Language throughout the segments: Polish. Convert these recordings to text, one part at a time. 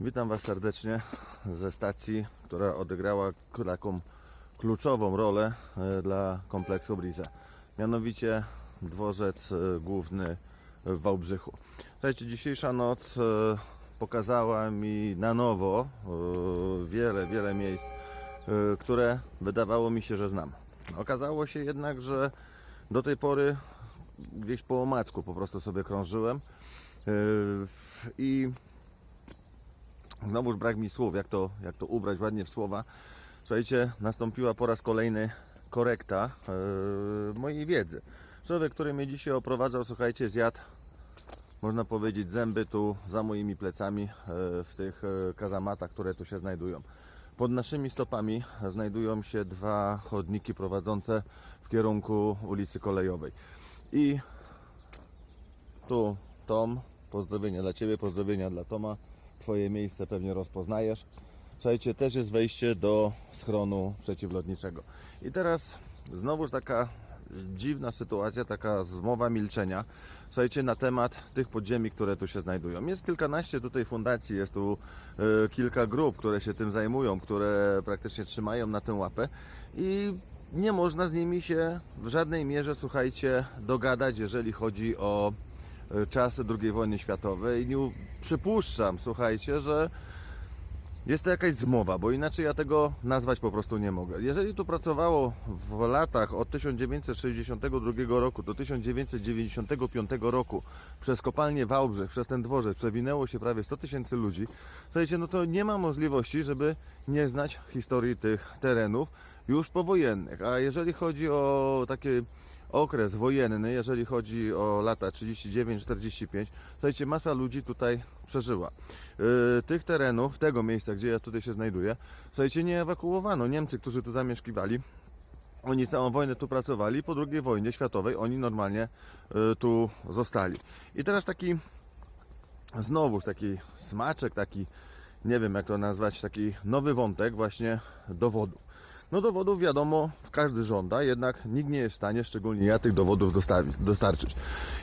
Witam Was serdecznie ze stacji, która odegrała taką kluczową rolę e, dla kompleksu Briza. Mianowicie dworzec e, główny w Wałbrzychu. Słuchajcie, dzisiejsza noc e, pokazała mi na nowo wiele, wiele miejsc, które wydawało mi się, że znam. Okazało się jednak, że do tej pory gdzieś po omacku po prostu sobie krążyłem i Znowuż brak mi słów, jak to, jak to ubrać ładnie w słowa. Słuchajcie, nastąpiła po raz kolejny korekta yy, mojej wiedzy. Człowiek, który mnie dzisiaj oprowadzał, słuchajcie, zjadł, można powiedzieć, zęby tu za moimi plecami yy, w tych yy, kazamatach, które tu się znajdują. Pod naszymi stopami znajdują się dwa chodniki prowadzące w kierunku ulicy Kolejowej. I tu Tom, pozdrowienia dla Ciebie, pozdrowienia dla Toma. Twoje miejsce pewnie rozpoznajesz. Słuchajcie, też jest wejście do schronu przeciwlotniczego. I teraz znowuż taka dziwna sytuacja, taka zmowa milczenia. Słuchajcie, na temat tych podziemi, które tu się znajdują. Jest kilkanaście tutaj fundacji, jest tu e, kilka grup, które się tym zajmują, które praktycznie trzymają na tę łapę i nie można z nimi się w żadnej mierze, słuchajcie, dogadać, jeżeli chodzi o czasy II wojny światowej. Nie przypuszczam, słuchajcie, że jest to jakaś zmowa, bo inaczej ja tego nazwać po prostu nie mogę. Jeżeli tu pracowało w latach od 1962 roku do 1995 roku przez kopalnię Wałbrzych, przez ten dworzec przewinęło się prawie 100 tysięcy ludzi, słuchajcie, no to nie ma możliwości, żeby nie znać historii tych terenów już powojennych. A jeżeli chodzi o taki okres wojenny, jeżeli chodzi o lata 39-45, słuchajcie, masa ludzi tutaj przeżyła. Yy, tych terenów, tego miejsca, gdzie ja tutaj się znajduję, słuchajcie, nie ewakuowano. Niemcy, którzy tu zamieszkiwali, oni całą wojnę tu pracowali, po II wojnie światowej oni normalnie y, tu zostali. I teraz taki znowuż taki smaczek, taki nie wiem jak to nazwać, taki nowy wątek właśnie dowodów. No dowodów wiadomo, każdy żąda, jednak nikt nie jest w stanie, szczególnie ja, tych dowodów dostarczyć.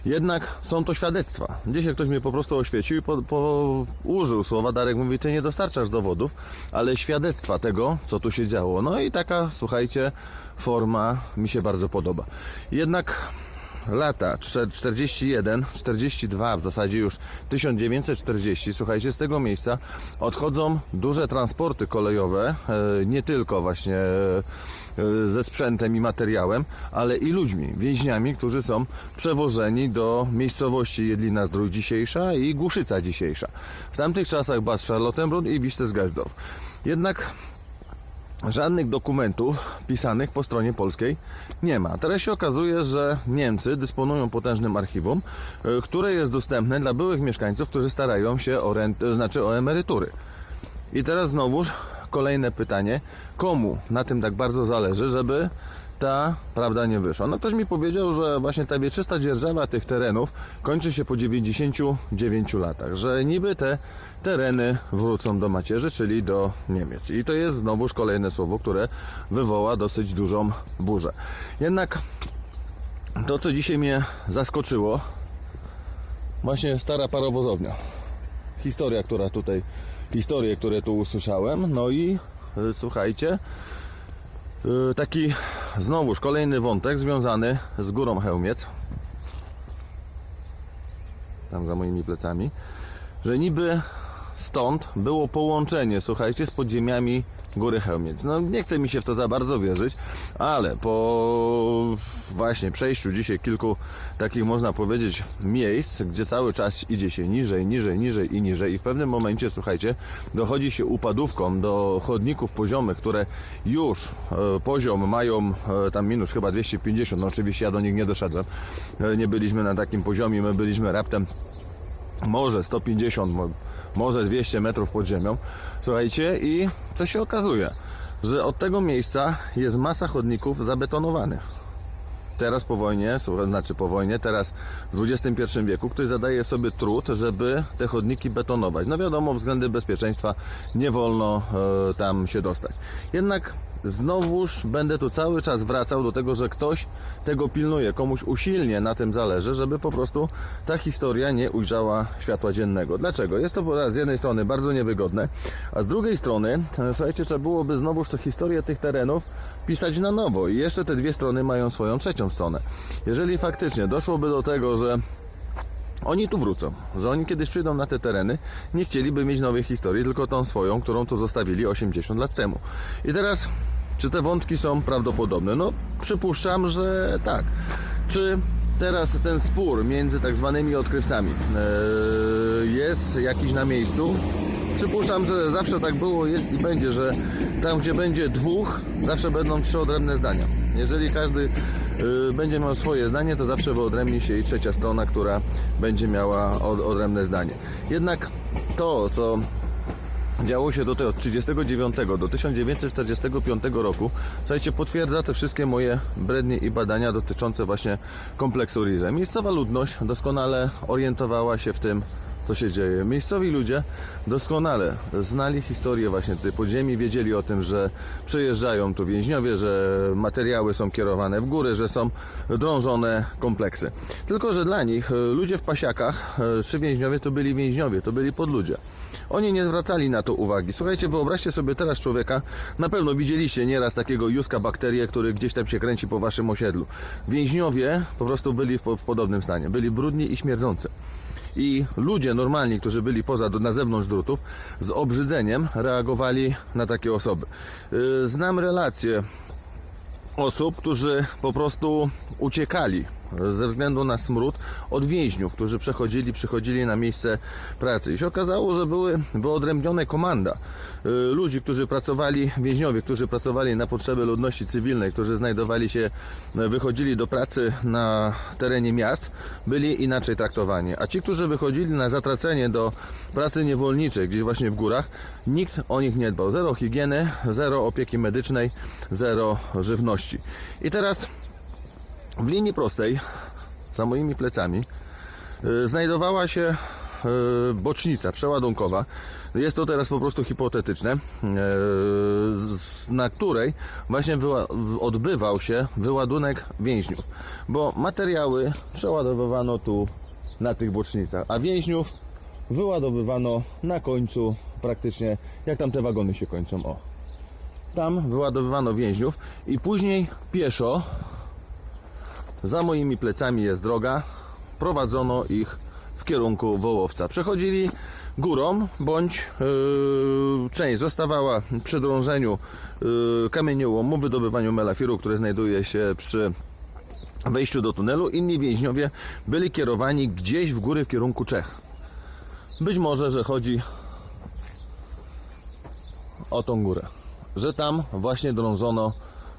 Jednak są to świadectwa. Dzisiaj ktoś mnie po prostu oświecił i po, po, użył słowa, Darek mówi, ty nie dostarczasz dowodów, ale świadectwa tego, co tu się działo. No i taka, słuchajcie, forma mi się bardzo podoba. Jednak lata czter- 41, 42, w zasadzie już 1940, słuchajcie, z tego miejsca odchodzą duże transporty kolejowe, e, nie tylko właśnie e, ze sprzętem i materiałem, ale i ludźmi, więźniami, którzy są przewożeni do miejscowości Jedlina Zdrój dzisiejsza i Głuszyca dzisiejsza. W tamtych czasach Bad Charlottenbrunn i Bistesgaisdorf. Jednak żadnych dokumentów pisanych po stronie polskiej nie ma. Teraz się okazuje, że Niemcy dysponują potężnym archiwum, y, które jest dostępne dla byłych mieszkańców, którzy starają się o rent, znaczy o emerytury. I teraz znowuż kolejne pytanie, komu na tym tak bardzo zależy, żeby ta prawda nie wyszła. No ktoś mi powiedział, że właśnie ta wieczysta dzierżawa tych terenów kończy się po 99 latach, że niby te tereny wrócą do macierzy, czyli do Niemiec. I to jest znowuż kolejne słowo, które wywoła dosyć dużą burzę. Jednak to, co dzisiaj mnie zaskoczyło, właśnie stara parowozownia. Historia, która tutaj, historie, które tu usłyszałem, no i y, słuchajcie, taki znowuż kolejny wątek związany z górą Chełmiec, tam za moimi plecami, że niby stąd było połączenie, słuchajcie, z podziemiami Góry Chełmiec. No nie chce mi się w to za bardzo wierzyć, ale po właśnie przejściu dzisiaj kilku takich można powiedzieć miejsc, gdzie cały czas idzie się niżej, niżej, niżej i niżej i w pewnym momencie, słuchajcie, dochodzi się upadówką do chodników poziomych, które już e, poziom mają e, tam minus chyba 250, no oczywiście ja do nich nie doszedłem, e, nie byliśmy na takim poziomie, my byliśmy raptem może 150, mo- może 200 metrów pod ziemią. Słuchajcie, i to się okazuje, że od tego miejsca jest masa chodników zabetonowanych. Teraz po wojnie, znaczy po wojnie, teraz w XXI wieku, ktoś zadaje sobie trud, żeby te chodniki betonować. No wiadomo, względy bezpieczeństwa nie wolno e, tam się dostać. Jednak znowuż będę tu cały czas wracał do tego, że ktoś tego pilnuje, komuś usilnie na tym zależy, żeby po prostu ta historia nie ujrzała światła dziennego. Dlaczego? Jest to z jednej strony bardzo niewygodne, a z drugiej strony, słuchajcie, trzeba byłoby znowuż tę historię tych terenów pisać na nowo i jeszcze te dwie strony mają swoją trzecią stronę. Jeżeli faktycznie doszłoby do tego, że oni tu wrócą, że oni kiedyś przyjdą na te tereny, nie chcieliby mieć nowej historii, tylko tą swoją, którą tu zostawili 80 lat temu. I teraz, czy te wątki są prawdopodobne? No, przypuszczam, że tak. Czy teraz ten spór między tak zwanymi odkrywcami e, jest jakiś na miejscu? Przypuszczam, że zawsze tak było, jest i będzie, że tam, gdzie będzie dwóch, zawsze będą trzy odrębne zdania. Jeżeli każdy y, będzie miał swoje zdanie, to zawsze wyodrębni się i trzecia strona, która będzie miała od, odrębne zdanie. Jednak to, co działo się tutaj od 1939 do 1945 roku, słuchajcie, potwierdza te wszystkie moje brednie i badania dotyczące właśnie kompleksu Rize. Miejscowa ludność doskonale orientowała się w tym, co się dzieje. Miejscowi ludzie doskonale znali historię właśnie tej podziemi, wiedzieli o tym, że przyjeżdżają tu więźniowie, że materiały są kierowane w góry, że są drążone kompleksy. Tylko, że dla nich e, ludzie w pasiakach, e, czy więźniowie, to byli więźniowie, to byli podludzie. Oni nie zwracali na to uwagi. Słuchajcie, wyobraźcie sobie teraz człowieka, na pewno widzieliście nieraz takiego juska bakterię, który gdzieś tam się kręci po waszym osiedlu. Więźniowie po prostu byli w, w podobnym stanie. Byli brudni i śmierdzący. I ludzie normalni, którzy byli poza, na zewnątrz drutów, z obrzydzeniem reagowali na takie osoby. Yy, Znam relacje osób, którzy po prostu uciekali ze względu na smród od więźniów, którzy przechodzili, przychodzili na miejsce pracy. I się okazało, że były wyodrębnione komanda y, ludzi, którzy pracowali, więźniowie, którzy pracowali na potrzeby ludności cywilnej, którzy znajdowali się, y, wychodzili do pracy na terenie miast, byli inaczej traktowani. A ci, którzy wychodzili na zatracenie do pracy niewolniczej, gdzieś właśnie w górach, nikt o nich nie dbał. Zero higieny, zero opieki medycznej, zero żywności. I teraz w linii prostej, za moimi plecami, y, znajdowała się y, bocznica przeładunkowa. Jest to teraz po prostu hipotetyczne, y, na której właśnie odbywał się wyładunek więźniów, bo materiały przeładowywano tu na tych bocznicach, a więźniów wyładowywano na końcu praktycznie, jak tam te wagony się kończą, o. Tam wyładowywano więźniów i później pieszo za moimi plecami jest droga. Prowadzono ich w kierunku Wołowca. Przechodzili górą, bądź yy, część zostawała przy drążeniu yy, kamieniołomu, wydobywaniu melafiru, który znajduje się przy wejściu do tunelu. Inni więźniowie byli kierowani gdzieś w góry w kierunku Czech. Być może, że chodzi o tą górę. Że tam właśnie drążono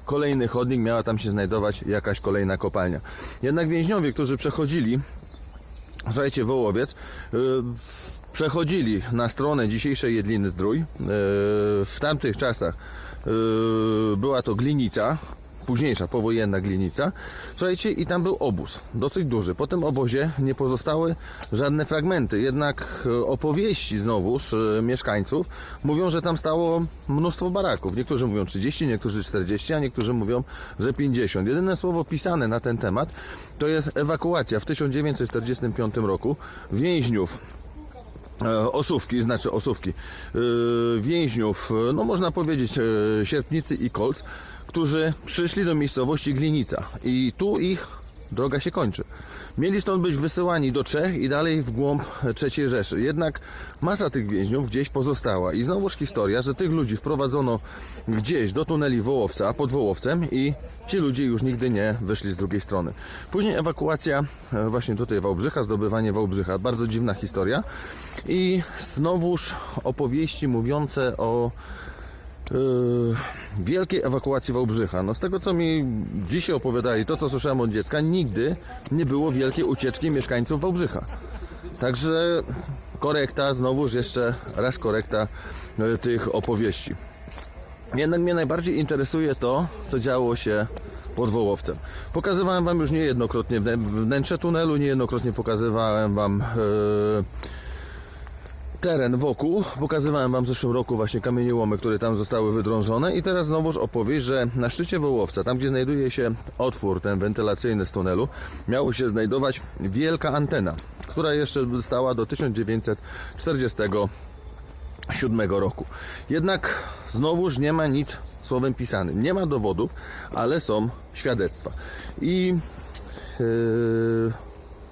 kolejny chodnik, miała tam się znajdować jakaś kolejna kopalnia. Jednak więźniowie, którzy przechodzili, słuchajcie, Wołowiec, yy, przechodzili na stronę dzisiejszej Jedliny Zdrój. Yy, w tamtych czasach yy, była to Glinica, późniejsza, powojenna Glinica. Słuchajcie, i tam był obóz, dosyć duży. Po tym obozie nie pozostały żadne fragmenty, jednak e, opowieści znowuż e, mieszkańców mówią, że tam stało mnóstwo baraków. Niektórzy mówią 30, niektórzy 40, a niektórzy mówią, że 50. Jedyne słowo pisane na ten temat to jest ewakuacja w 1945 roku więźniów osówki, znaczy osówki, e, więźniów, e, no można powiedzieć e, Sierpnicy i Kolc, którzy przyszli do miejscowości Glinica i tu ich droga się kończy. Mieli stąd być wysyłani do Czech i dalej w głąb III Rzeszy. Jednak masa tych więźniów gdzieś pozostała i znowuż historia, że tych ludzi wprowadzono gdzieś do tuneli Wołowca, pod Wołowcem i ci ludzie już nigdy nie wyszli z drugiej strony. Później ewakuacja e, właśnie tutaj Wałbrzycha, zdobywanie Wałbrzycha. Bardzo dziwna historia. I znowuż opowieści mówiące o wielkiej ewakuacji Wałbrzycha. No z tego co mi dzisiaj opowiadali, to co słyszałem od dziecka, nigdy nie było wielkiej ucieczki mieszkańców Wałbrzycha. Także korekta, znowuż jeszcze raz korekta yy, tych opowieści. Jednak mnie najbardziej interesuje to, co działo się pod Wołowcem. Pokazywałem Wam już niejednokrotnie wnę- wnętrze tunelu, niejednokrotnie pokazywałem Wam yy, teren wokół. Pokazywałem Wam w zeszłym roku właśnie kamieniołomy, które tam zostały wydrążone i teraz znowuż opowieść, że na szczycie Wołowca, tam gdzie znajduje się otwór ten wentylacyjny z tunelu, miało się znajdować wielka antena, która jeszcze stała do 1947 roku. Jednak znowuż nie ma nic słowem pisanym. Nie ma dowodów, ale są świadectwa. I yy,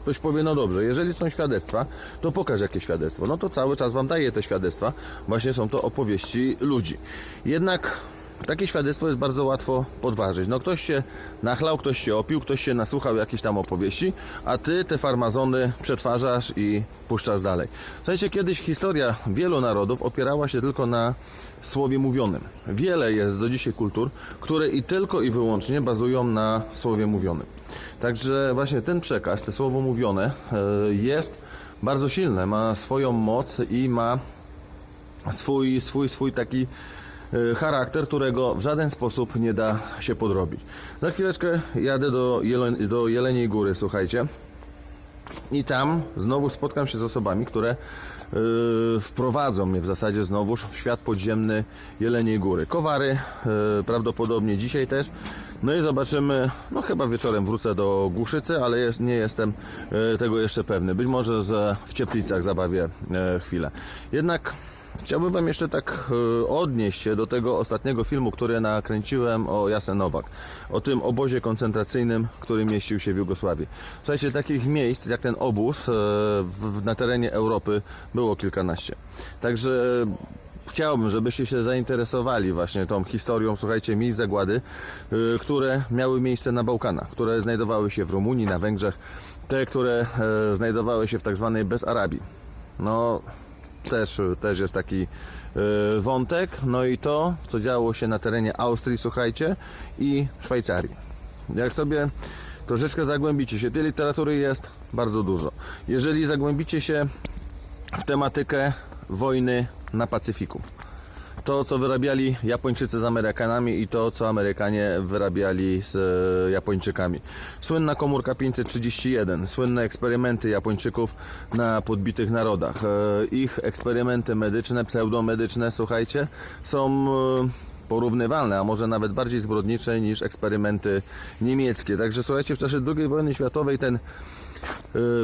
Ktoś powie, no dobrze, jeżeli są świadectwa, to pokaż jakie świadectwo. No to cały czas Wam daję te świadectwa. Właśnie są to opowieści ludzi. Jednak takie świadectwo jest bardzo łatwo podważyć. No ktoś się nachlał, ktoś się opił, ktoś się nasłuchał jakichś tam opowieści, a Ty te farmazony przetwarzasz i puszczasz dalej. Słuchajcie, kiedyś historia wielu narodów opierała się tylko na słowie mówionym. Wiele jest do dzisiaj kultur, które i tylko i wyłącznie bazują na słowie mówionym. Także właśnie ten przekaz, te słowo mówione e, jest bardzo silne, ma swoją moc i ma swój, swój, swój taki e, charakter, którego w żaden sposób nie da się podrobić. Za chwileczkę jadę do, Jelen, do Jeleniej Góry, słuchajcie. I tam znowu spotkam się z osobami, które yy, wprowadzą mnie w zasadzie znowuż w świat podziemny Jeleniej Góry. Kowary yy, prawdopodobnie dzisiaj też. No i zobaczymy, no chyba wieczorem wrócę do Głuszycy, ale jest, nie jestem yy, tego jeszcze pewny. Być może, że w Cieplicach zabawię yy, chwilę. Jednak Chciałbym Wam jeszcze tak e, odnieść się do tego ostatniego filmu, który nakręciłem o Jasenowak. O tym obozie koncentracyjnym, który mieścił się w Jugosławii. Słuchajcie, takich miejsc jak ten obóz e, w, na terenie Europy było kilkanaście. Także chciałbym, żebyście się zainteresowali właśnie tą historią, słuchajcie, miejsc zagłady, e, które miały miejsce na Bałkanach, które znajdowały się w Rumunii, na Węgrzech, te, które znajdowały się w tak zwanej Bezarabii. No, też, też jest taki e, wątek. No i to, co działo się na terenie Austrii, słuchajcie, i Szwajcarii. Jak sobie troszeczkę zagłębicie się, tej literatury jest bardzo dużo. Jeżeli zagłębicie się w tematykę wojny na Pacyfiku, to, co wyrabiali Japończycy z Amerykanami i to, co Amerykanie wyrabiali z e, Japończykami. Słynna komórka 531, słynne eksperymenty Japończyków na podbitych narodach. E, Ich eksperymenty medyczne, pseudomedyczne, słuchajcie, są e, porównywalne, a może nawet bardziej zbrodnicze niż eksperymenty niemieckie. Także słuchajcie, w czasie II wojny światowej ten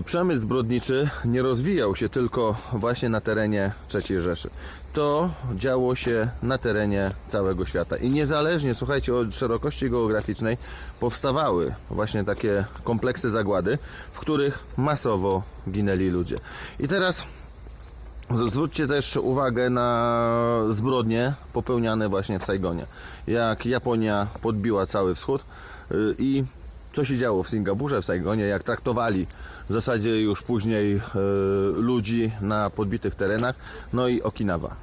przemysł zbrodniczy nie rozwijał się tylko właśnie na terenie III Rzeszy. To działo się na terenie całego świata. I niezależnie, słuchajcie, od szerokości geograficznej powstawały właśnie takie kompleksy zagłady, w których masowo ginęli ludzie. I teraz Zwróćcie też uwagę na zbrodnie popełniane właśnie w Saigonie. Jak Japonia podbiła cały wschód y, i co się działo w Singapurze, w Saigonie, jak traktowali w zasadzie już później y, ludzi na podbitych terenach, no i Okinawa.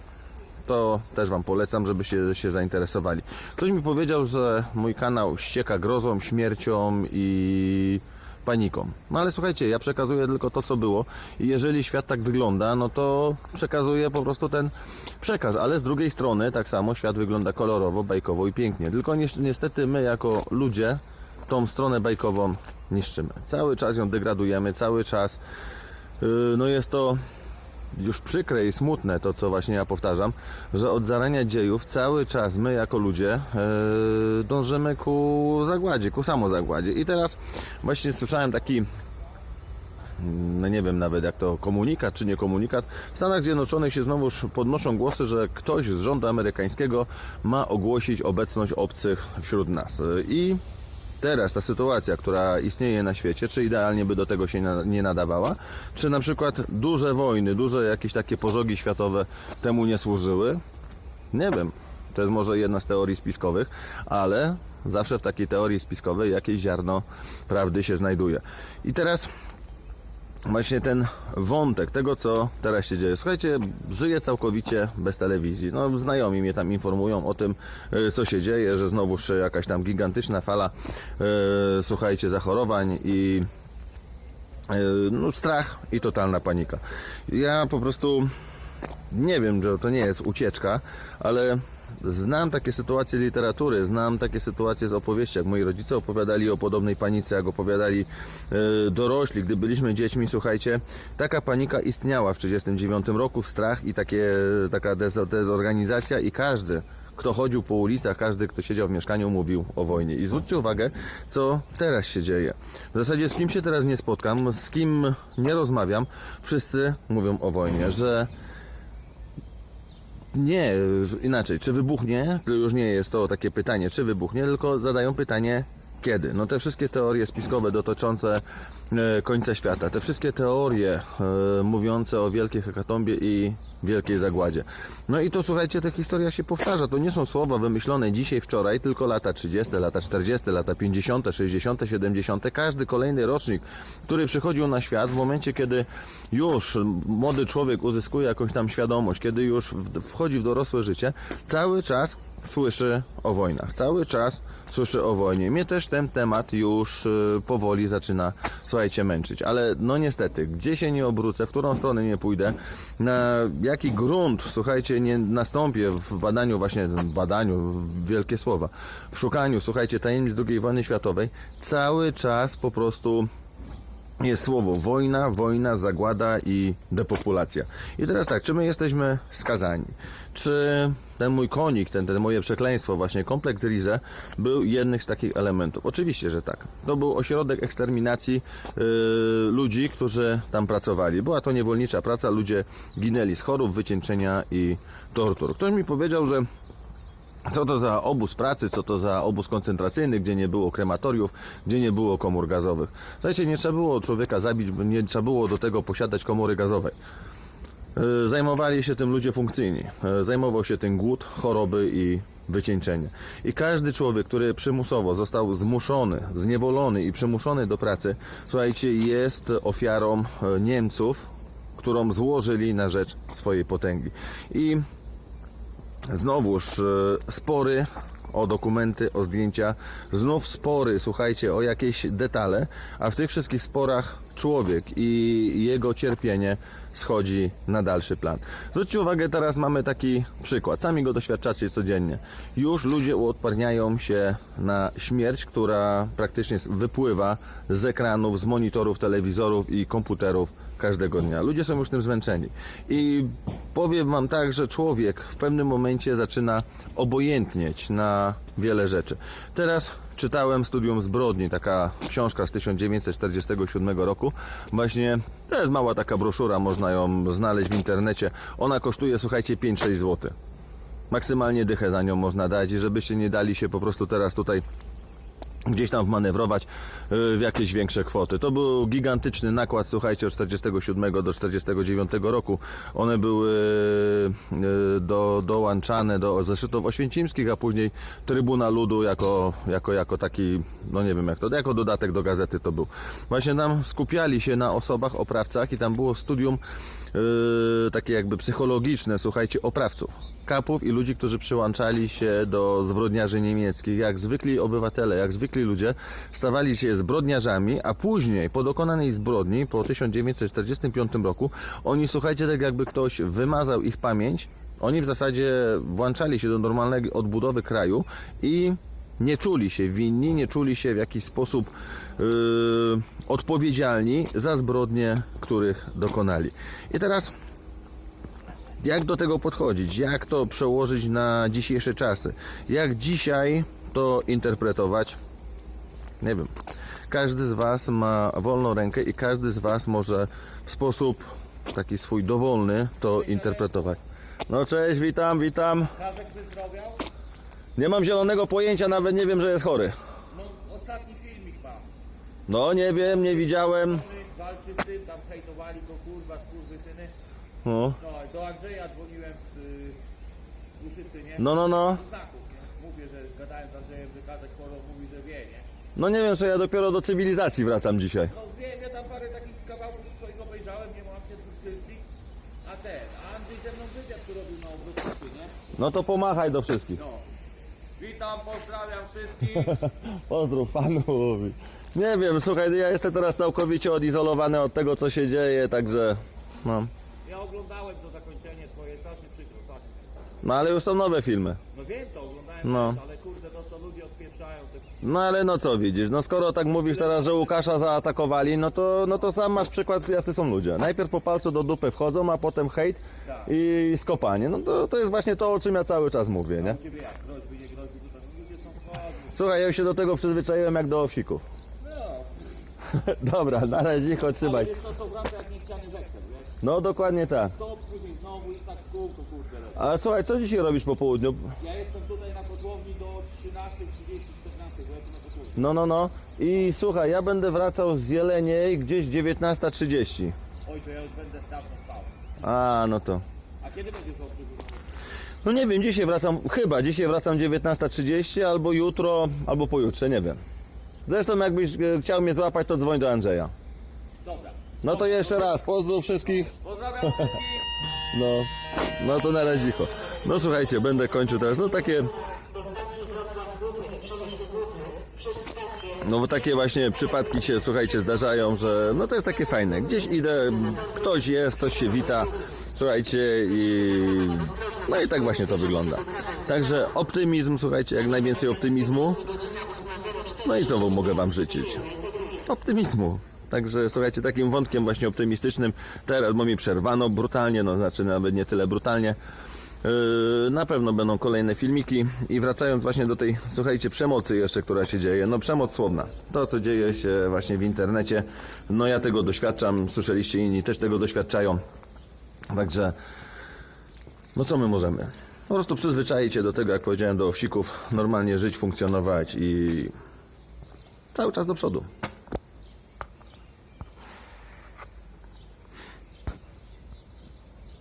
To też Wam polecam, żebyście się zainteresowali. Ktoś mi powiedział, że mój kanał ścieka grozą, śmiercią i paniką. No ale słuchajcie, ja przekazuję tylko to, co było i jeżeli świat tak wygląda, no to przekazuję po prostu ten przekaz, ale z drugiej strony tak samo świat wygląda kolorowo, bajkowo i pięknie. Tylko ni niestety my jako ludzie tą stronę bajkową niszczymy. Cały czas ją degradujemy, cały czas yy, no jest to już przykre i smutne to, co właśnie ja powtarzam, że od zarania dziejów cały czas my jako ludzie e, dążymy ku zagładzie, ku samozagładzie. I teraz właśnie słyszałem taki no nie wiem nawet jak to komunikat czy nie komunikat. W Stanach Zjednoczonych się znowuż podnoszą głosy, że ktoś z rządu amerykańskiego ma ogłosić obecność obcych wśród nas. I teraz ta sytuacja, która istnieje na świecie, czy idealnie by do tego się na- nie nadawała, czy na przykład duże wojny, duże jakieś takie pożogi światowe temu nie służyły? Nie wiem. To jest może jedna z teorii spiskowych, ale zawsze w takiej teorii spiskowej jakieś ziarno prawdy się znajduje. I teraz właśnie ten wątek tego, co teraz się dzieje. Słuchajcie, żyję całkowicie bez telewizji. No, znajomi mnie tam informują o tym, e, co się dzieje, że znowuż jakaś tam gigantyczna fala, e, słuchajcie, zachorowań i e, no, strach i totalna panika. Ja po prostu nie wiem, że to nie jest ucieczka, ale znam takie sytuacje z literatury, znam takie sytuacje z opowieści, jak moi rodzice opowiadali o podobnej panice, jak opowiadali e, dorośli, gdy byliśmy dziećmi, słuchajcie, taka panika istniała w 1939 roku, strach i takie, taka dez, dezorganizacja i każdy, kto chodził po ulicach, każdy, kto siedział w mieszkaniu, mówił o wojnie. I zwróćcie uwagę, co teraz się dzieje. W zasadzie z kim się teraz nie spotkam, z kim nie rozmawiam, wszyscy mówią o wojnie, że nie, inaczej, czy wybuchnie? Już nie jest to takie pytanie, czy wybuchnie, tylko zadają pytanie, kiedy. No te wszystkie teorie spiskowe dotyczące e, końca świata, te wszystkie teorie e, mówiące o wielkiej hekatombie i wielkiej zagładzie. No i to słuchajcie, ta historia się powtarza. To nie są słowa wymyślone dzisiaj, wczoraj, tylko lata 30, lata 40, lata 50, 60, 70. Każdy kolejny rocznik, który przychodził na świat w momencie, kiedy już młody człowiek uzyskuje jakąś tam świadomość, kiedy już wchodzi w dorosłe życie, cały czas słyszy o wojnach. Cały czas słyszy o wojnie. Mnie też ten temat już y, powoli zaczyna, słuchajcie, męczyć. Ale no niestety, gdzie się nie obrócę, w którą stronę nie pójdę, na jaki grunt, słuchajcie, nie nastąpię w badaniu, właśnie w badaniu, wielkie słowa, w szukaniu, słuchajcie, tajemnic II wojny światowej, cały czas po prostu jest słowo wojna, wojna, zagłada i depopulacja. I teraz tak, czy my jesteśmy skazani? Czy ten mój konik, ten, ten moje przekleństwo, właśnie kompleks Rize, był jednym z takich elementów? Oczywiście, że tak. To był ośrodek eksterminacji yy, ludzi, którzy tam pracowali. Była to niewolnicza praca, ludzie ginęli z chorób, wycieńczenia i tortur. Ktoś mi powiedział, że co to za obóz pracy, co to za obóz koncentracyjny, gdzie nie było krematoriów, gdzie nie było komór gazowych. Słuchajcie, nie trzeba było człowieka zabić, nie trzeba było do tego posiadać komory gazowej. E, Zajmowali się tym ludzie funkcyjni. E, Zajmował się tym głód, choroby i wycieńczenie. I każdy człowiek, który przymusowo został zmuszony, zniewolony i przymuszony do pracy, słuchajcie, jest ofiarą e, Niemców, którą złożyli na rzecz swojej potęgi. I Znowuż e, spory o dokumenty, o zdjęcia, znów spory, słuchajcie, o jakieś detale, a w tych wszystkich sporach człowiek i jego cierpienie schodzi na dalszy plan. Zwróćcie uwagę, teraz mamy taki przykład, sami go doświadczacie codziennie. Już ludzie uodparniają się na śmierć, która praktycznie wypływa z ekranów, z monitorów, telewizorów i komputerów każdego dnia. Ludzie są już tym zmęczeni. I powiem Wam tak, że człowiek w pewnym momencie zaczyna obojętnieć na wiele rzeczy. Teraz czytałem Studium Zbrodni, taka książka z 1947 roku. Właśnie to jest mała taka broszura, można ją znaleźć w internecie. Ona kosztuje, słuchajcie, 5-6 zł. Maksymalnie dychę za nią można dać i żebyście nie dali się po prostu teraz tutaj gdzieś tam wmanewrować y, w jakieś większe kwoty. To był gigantyczny nakład, słuchajcie, od 47 do 49 roku. One były y, do, dołączane do zeszytów oświęcimskich, a później Trybuna Ludu jako, jako, jako taki, no nie wiem jak to, jako dodatek do gazety to był. Właśnie tam skupiali się na osobach, oprawcach i tam było studium y, takie jakby psychologiczne, słuchajcie, oprawców kapów i ludzi, którzy przyłączali się do zbrodniarzy niemieckich. Jak zwykli obywatele, jak zwykli ludzie stawali się zbrodniarzami, a później po dokonanej zbrodni, po 1945 roku, oni, słuchajcie, tak jakby ktoś wymazał ich pamięć, oni w zasadzie włączali się do normalnej odbudowy kraju i nie czuli się winni, nie czuli się w jakiś sposób yy, odpowiedzialni za zbrodnie, których dokonali. I teraz jak do tego podchodzić? Jak to przełożyć na dzisiejsze czasy? Jak dzisiaj to interpretować? Nie wiem. Każdy z Was ma wolną rękę i każdy z Was może w sposób taki swój dowolny to interpretować. No cześć, witam, witam. Nie mam zielonego pojęcia, nawet nie wiem, że jest chory. No, ostatni filmik mam. No nie wiem, nie widziałem. Walczy z tym, tam hejtowali go, kurwa, skurwysyny. No, No, do Andrzeja dzwoniłem z y, nie? no, no. no. Z znaków, nie? Mówię, że gadałem z Andrzejem, że Kazek mówi, że wie, nie? No nie wiem, co ja dopiero do cywilizacji wracam dzisiaj. No wiem, ja tam parę takich kawałków swoich obejrzałem, nie mam się subskrypcji. A ten, a Andrzej ze mną wywiad tu robił na obrotocy, nie? No to pomachaj do wszystkich. No. Witam, pozdrawiam wszystkich. Pozdrów panu. Nie wiem, słuchaj, ja jestem teraz całkowicie odizolowany od tego, co się dzieje, także no. Ja oglądałem to zakończenie twoje, strasznie przykro, tak. No ale już są nowe filmy. No wiem to, oglądałem No. też, ale kurde, to co ludzie odpieprzają, to... No ale no co widzisz, no skoro tak mówisz teraz, że Łukasza zaatakowali, no to, no to sam masz przykład, jacy są ludzie. Najpierw po palcu do dupy wchodzą, a potem hejt i skopanie. No to, to jest właśnie to, o czym ja cały czas mówię, nie? U ciebie jak, groźby, nie groźby, to tak ludzie są. Słuchaj, ja się do tego przyzwyczaiłem jak do owsików. No, Dobra, na razie ale trzymaj. wiesz co, to wraca jak niechciany weksel, wiesz? No dokładnie tak. Stop, później znowu i tak w kółko, kurde. A słuchaj, co dzisiaj robisz po południu? Ja jestem tutaj na kotłowni do 13.30, 14, bo ja tu na kotłowni. No, no, no. I słuchaj, ja będę wracał z Jeleniej gdzieś 19.30. Oj, to ja już będę dawno stał. A, no to. A kiedy będziesz w? No nie wiem, dzisiaj wracam, chyba dzisiaj wracam 19.30 albo jutro, albo pojutrze, nie wiem. Zresztą jakbyś e, chciał mnie złapać, to dzwoń do Andrzeja. No to jeszcze raz, pozdrów wszystkich. Pozdrawiam wszystkich. No, no to na razie. No słuchajcie, będę kończył teraz. No takie. No bo takie właśnie przypadki się, słuchajcie, zdarzają, że no to jest takie fajne. Gdzieś idę, ktoś jest, ktoś się wita, słuchajcie i no i tak właśnie to wygląda. Także optymizm, słuchajcie, jak najwięcej optymizmu. No i co mogę wam życzyć? optymizmu. Także słuchajcie, takim wątkiem właśnie optymistycznym teraz, bo mi przerwano brutalnie, no znaczy nawet nie tyle brutalnie. Yy, na pewno będą kolejne filmiki i wracając właśnie do tej, słuchajcie, przemocy jeszcze, która się dzieje, no przemoc słowna. To, co dzieje się właśnie w internecie, no ja tego doświadczam, słyszeliście inni też tego doświadczają. Także, no co my możemy? Po prostu przyzwyczaić się do tego, jak powiedziałem, do owsików, normalnie żyć, funkcjonować i cały czas do przodu.